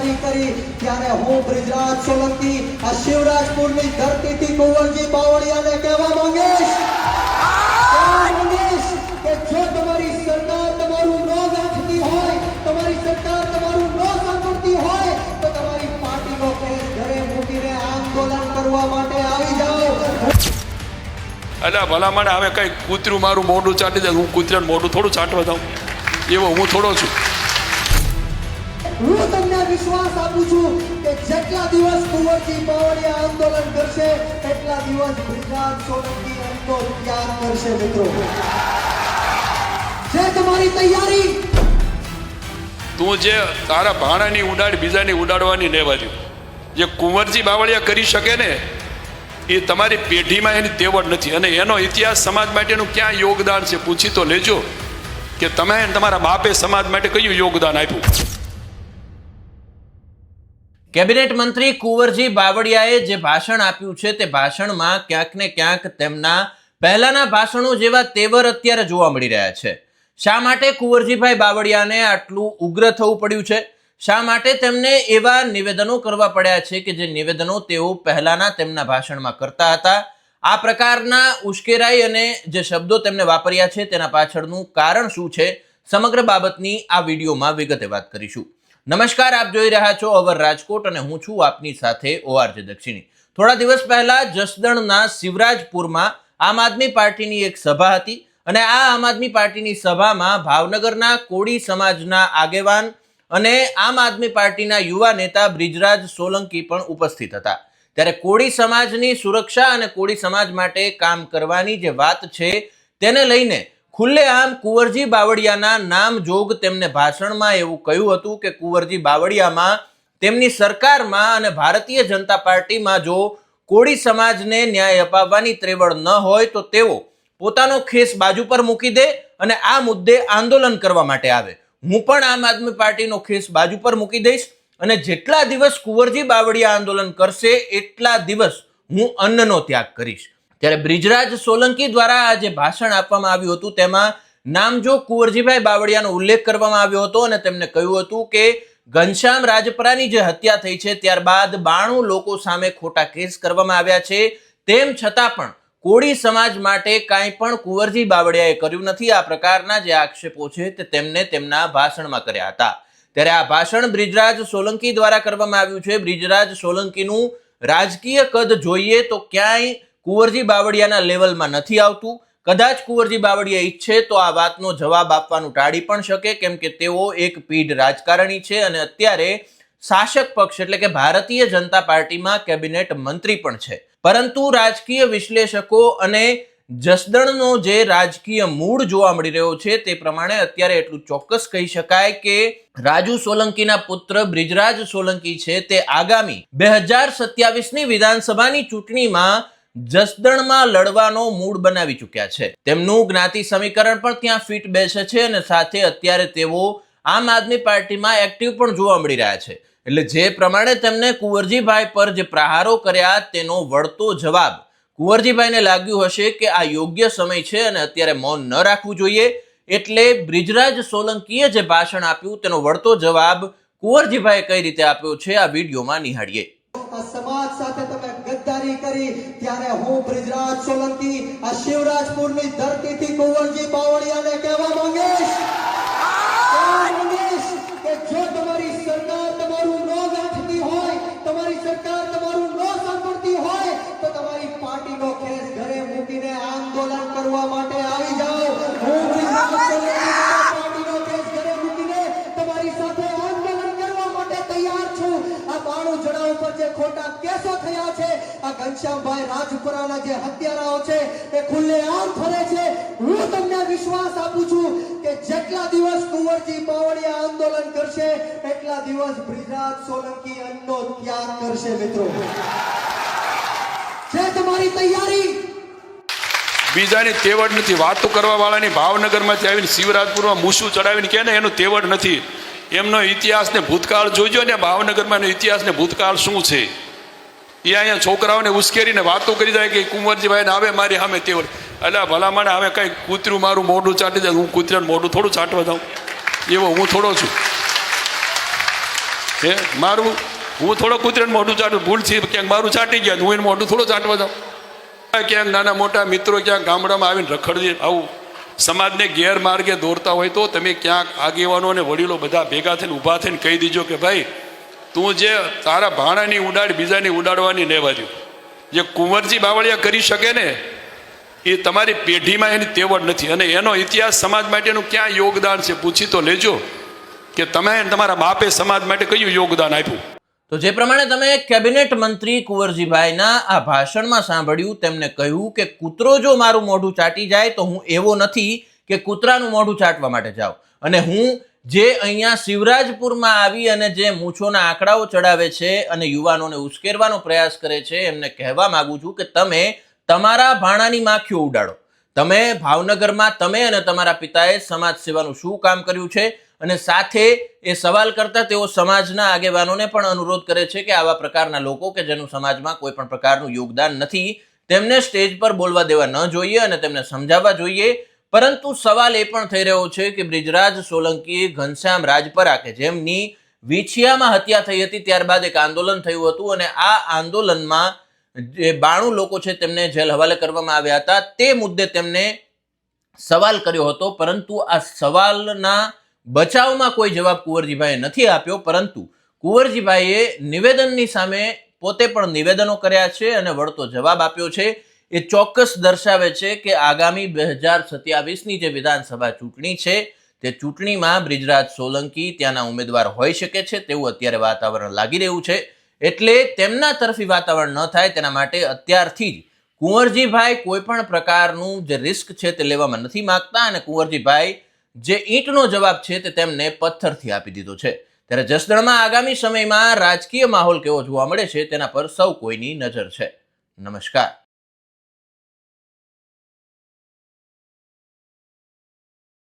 ગદ્દારી કરી ત્યારે હું બ્રિજરાજ સોલંકી આ શિવરાજપુરની ધરતીથી કુંવરજી બાવળિયાને કહેવા માંગીશ. કે જો તમારી સરકાર તમારું ન ગાંઠતી હોય, તમારી સરકાર તમારું ન સાંભળતી હોય, તો તમારી પાર્ટીનો કેસ ઘરે મૂકીને આંદોલન કરવા માટે આવી જાઓ. એટલે ભલામણ હવે કઈ કૂતરું મારું મોઢું ચાટી દે, હું કૂતરાનું મોઢું થોડું ચાટવા દઉં એવો હું થોડો છું. હું તમને વિશ્વાસ આપું છું કે જેટલા દિવસ કુંવરજી બાવળિયા આંદોલન કરશે, એટલા દિવસ ગુજરાત સોલંકી આંદોલન ત્યાગ કરશે મિત્રો. જે તમારી તૈયારી. તું જે તારા ભાણાની ઉડાડ બીજાની ઉડાડવાની નેવાજી જે કુંવરજી બાવળિયા કરી શકે ને, એ તમારી પેઢીમાં એની તેવડ નથી. અને એનો ઇતિહાસ સમાજ માટેનું ક્યાં યોગદાન છે, પૂછી તો લેજો કે તમે તમારા બાપે સમાજ માટે કયું યોગદાન આપ્યું? કેબિનેટ મંત્રી કુંવરજી બાવળિયાએ જે ભાષણ આપ્યું છે તે ભાષણમાં ક્યાંક ને ક્યાંક તેમના પહેલાના ભાષણો જેવા તેવર અત્યારે જોવા મળી રહ્યા છે. શા માટે કુંવરજીભાઈ બાવળિયાને આટલું ઉગ્ર થવું પડ્યું છે? શા માટે તેમને એવા નિવેદનો કરવા પડ્યા છે કે જે નિવેદનો તેઓ પહેલાના તેમના ભાષણમાં કરતા હતા? આ પ્રકારના ઉશ્કેરાઈ અને જે શબ્દો તેમને વાપર્યા છે તેના પાછળનું કારણ શું છે? સમગ્ર બાબતની આ વિડીયોમાં વિગતે વાત કરીશું. નમસ્કાર, આપ જોઈ રહ્યા છો અવર રાજકોટ અને હું છું આપની સાથે ઓઆરજે દક્ષિણી. થોડા દિવસ પહેલા જસદણના શિવરાજપુરમાં આમ આદમી પાર્ટીની એક સભા હતી અને આ આમ આદમી પાર્ટીની સભામાં ભાવનગરના કોળી સમાજના આગેવાન અને આમ આદમી પાર્ટીના યુવા નેતા બ્રિજરાજ સોલંકી પણ ઉપસ્થિત હતા. ત્યારે કોળી સમાજની સુરક્ષા અને કોળી સમાજ માટે કામ કરવાની જે વાત છે, તેને લઈને ખુલ્લેઆમ કુંવરજી બાવળિયાના નામ જોગ તેમને ભાષણમાં એવું કહ્યું હતું કે કુંવરજી બાવળિયામાં તેમની સરકારમાં અને ભારતીય જનતા પાર્ટીમાં જો કોળી સમાજને ન્યાય અપાવવાની ત્રેવડ ન હોય તો તેઓ પોતાનો ખેસ બાજુ પર મૂકી દે અને આ મુદ્દે આંદોલન કરવા માટે આવે. હું પણ આમ આદમી પાર્ટીનો ખેસ બાજુ પર મૂકી દઈશ અને જેટલા દિવસ કુંવરજી બાવળિયા આંદોલન કરશે એટલા દિવસ હું અન્નનો ત્યાગ કરીશ. ત્યારે બ્રિજરાજ સોલંકી દ્વારા આ જે ભાષણ આપવામાં આવ્યું હતું, તેમાં નામજો કુંવરજીભાઈ બાવળિયાનો ઉલ્લેખ કરવામાં આવ્યો હતો અને તેમને કહ્યું હતું કે ઘનશ્યામ રાજપરાની જે હત્યા થઈ છે, ત્યારબાદ બાણું લોકો સામે ખોટા કેસ કરવામાં આવ્યા છે. તેમ છતાં પણ કોળી સમાજ માટે કાંઈ પણ કુંવરજી બાવળિયાએ કર્યું નથી. આ પ્રકારના જે આક્ષેપો છે તે તેમને તેમના ભાષણમાં કર્યા હતા. ત્યારે આ ભાષણ બ્રિજરાજ સોલંકી દ્વારા કરવામાં આવ્યું છે. બ્રિજરાજ સોલંકીનું રાજકીય કદ જોઈએ તો ક્યાંય કુંવરજી બાવળિયાના લેવલમાં નથી આવતું. કદાચ કુંવરજી બાવળિયા ઈચ્છે તો આ વાતનો જવાબ આપવાનું ટાળી પણ શકે, કેમ કે તેઓ એક પીઢ રાજકારણી છે અને અત્યારે શાસક પક્ષ એટલે કે ભારતીય જનતા પાર્ટીમાં કેબિનેટ મંત્રી પણ છે. પરંતુ રાજકીય વિશ્લેષકો અને જસદણનો જે રાજકીય મૂળ જોવા મળી રહ્યો છે તે પ્રમાણે અત્યારે એટલું ચોક્કસ કહી શકાય કે રાજુ સોલંકીના પુત્ર બ્રિજરાજ સોલંકી છે તે આગામી બે હજાર સત્યાવીસની વિધાનસભાની ચૂંટણીમાં જસદણમાં લડવાનો મૂડ બનાવી ચૂક્યા છે. તેમનું જ્ઞાતિ સમીકરણ પણ ત્યાં ફિટ બેસે છે અને સાથે અત્યારે તેઓ આમ આદમી પાર્ટીમાં એક્ટિવ પણ જોવા મળી રહ્યા છે. એટલે જે પ્રમાણે તેમને કુંવરજીભાઈ પર જે પ્રહારો કર્યા તેનો વળતો જવાબ કુંવરજીભાઈને લાગ્યું હશે કે આ યોગ્ય સમય છે અને અત્યારે મૌન ન રાખવું જોઈએ. એટલે બ્રિજરાજ સોલંકીએ જે ભાષણ આપ્યું તેનો વળતો જવાબ કુંવરજીભાઈએ કઈ રીતે આપ્યો છે આ વિડીયોમાં નિહાળીએ. ગદ્દારી કરી ત્યારે હું બ્રિજરાજ સોલંકી આ શિવરાજપુરની ધરતીથી કુંવરજી બાવળિયાને કહેવા માંગીશ. કહેવા માંગીશ કે જો તમારી સરકાર જે ખોટા કેસો થયા છે, આ ઘનશ્યામભાઈ રાજપુરાના જે હત્યારાઓ છે, એ ખુલ્લેઆમ ફરે છે. હું તમને વિશ્વાસ આપું છું કે જેટલા દિવસ કુંવરજી બાવળિયા આંદોલન કરશે, એટલા દિવસ બ્રિજરાજ સોલંકી અન્નનો ત્યાગ કરશે, મિત્રો. છે તમારી તૈયારી. બીજાની તેવડ નથી. વાતો કરવા વાળાની ભાવનગરમાંથી આવીને શિવરાજપુરમાં મૂસું ચડાવીને કે ને, એનું તેવડ નથી. એમનો ઇતિહાસ ને ભૂતકાળ જોઈજો ને ભાવનગરમાં એનો ઇતિહાસ ને ભૂતકાળ શું છે? એ અહીંયા છોકરાઓને ઉશ્કેરીને વાતો કરી જાય કે કુંવરજીભાઈ ને આવે મારી સામે તેવર એટલે ભલામણ, હવે કઈ કૂતરું મારું મોઢું ચાટી દે, હું કૂતરાનું મોઢું થોડું ચાટવા જાઉં. એવો હું થોડો છું. હે, મારું, હું થોડો કૂતરાને મોઢું ચાટું ભૂલથી ક્યાંક મારું ચાટી ગયા હું એને મોઢું થોડું ચાટવા જાઉં. ક્યાંક નાના મોટા મિત્રો ક્યાંક ગામડામાં આવીને રખડજે આવું. સમાજને ગેરમાર્ગે દોરતા હોય તો તમે ક્યાંક આગેવાનો અને વડીલો બધા ભેગા થઈને ઊભા થઈને કહી દીજો કે ભાઈ, તું જે તારા ભાણાની ઉડાડ બીજાની ઉડાડવાની લેવા દો જે કુંવરજી બાવળિયા કરી શકે ને, એ તમારી પેઢીમાં એની તેવડ નથી. અને એનો ઇતિહાસ સમાજ માટેનું ક્યાં યોગદાન છે, પૂછી તો લેજો કે તમે તમારા બાપે સમાજ માટે કયું યોગદાન આપ્યું? તો જે પ્રમાણે તમે કેબિનેટ મંત્રી કુંવરજીભાઈના આ ભાષણમાં સાંભળ્યું, તેમને કહ્યું કે કૂતરો જો મારું મોઢું ચાટી જાય તો હું એવો નથી કે કૂતરાનું મોઢું ચાટવા માટે જાઉં. અને હું જે અહીંયા શિવરાજપુરમાં આવી અને જે મૂછોના આંકડાઓ ચડાવે છે અને યુવાનોને ઉશ્કેરવાનો પ્રયાસ કરે છે, એમને કહેવા માગું છું કે તમે તમારા ભાણાની માખીઓ ઉડાડો. તમે ભાવનગરમાં, તમે અને તમારા પિતાએ સમાજ સેવાનું શું કામ કર્યું છે? અને સાથે એ સવાલ કરતા તેઓ સમાજના આગેવાનોને પણ અનુરોધ કરે છે કે આવા પ્રકારના લોકો કે જેનું સમાજમાં કોઈ પણ પ્રકારનું યોગદાન નથી, તેમને સ્ટેજ પર બોલવા દેવા ન જોઈએ અને તેમને સમજાવવા જોઈએ. પરંતુ સવાલ એ પણ થઈ રહ્યો છે કે બ્રિજરાજ સોલંકીએ ઘનશ્યામ રાજપરા કે જેમની વિછિયામાં હત્યા થઈ હતી, ત્યારબાદ એક આંદોલન થયું હતું અને આ આંદોલનમાં જે બાણું લોકો છે તેમને જેલ હવાલે કરવામાં આવ્યા હતા. તે મુદ્દે તેમને સવાલ કર્યો હતો, પરંતુ આ સવાલના બચાવમાં કોઈ જવાબ કુંવરજીભાઈએ નથી આપ્યો, પરંતુ કુંવરજીભાઈએ નિવેદનની સામે પોતે પણ નિવેદનો કર્યા છે અને વળતો જવાબ આપ્યો છે. એ ચોક્કસ દર્શાવે છે કે આગામી બે હજાર સત્યાવીસની જે વિધાનસભા ચૂંટણી છે, તે ચૂંટણીમાં બ્રિજરાજ સોલંકી ત્યાંના ઉમેદવાર હોઈ શકે છે, તેવું અત્યારે વાતાવરણ લાગી રહ્યું છે. એટલે તેમના તરફી વાતાવરણ ન થાય તેના માટે અત્યારથી જ કુંવરજીભાઈ કોઈ પણ પ્રકારનું જે રિસ્ક છે તે લેવામાં નથી માંગતા અને કુંવરજીભાઈ જે ઈંટનો જવાબ છે તે તેમને પથ્થરથી આપી દીધો છે. ત્યારે જસદણમાં આગામી સમયમાં રાજકીય માહોલ કેવો જોવા મળે છે તેના પર સૌ કોઈની નજર છે. નમસ્કાર.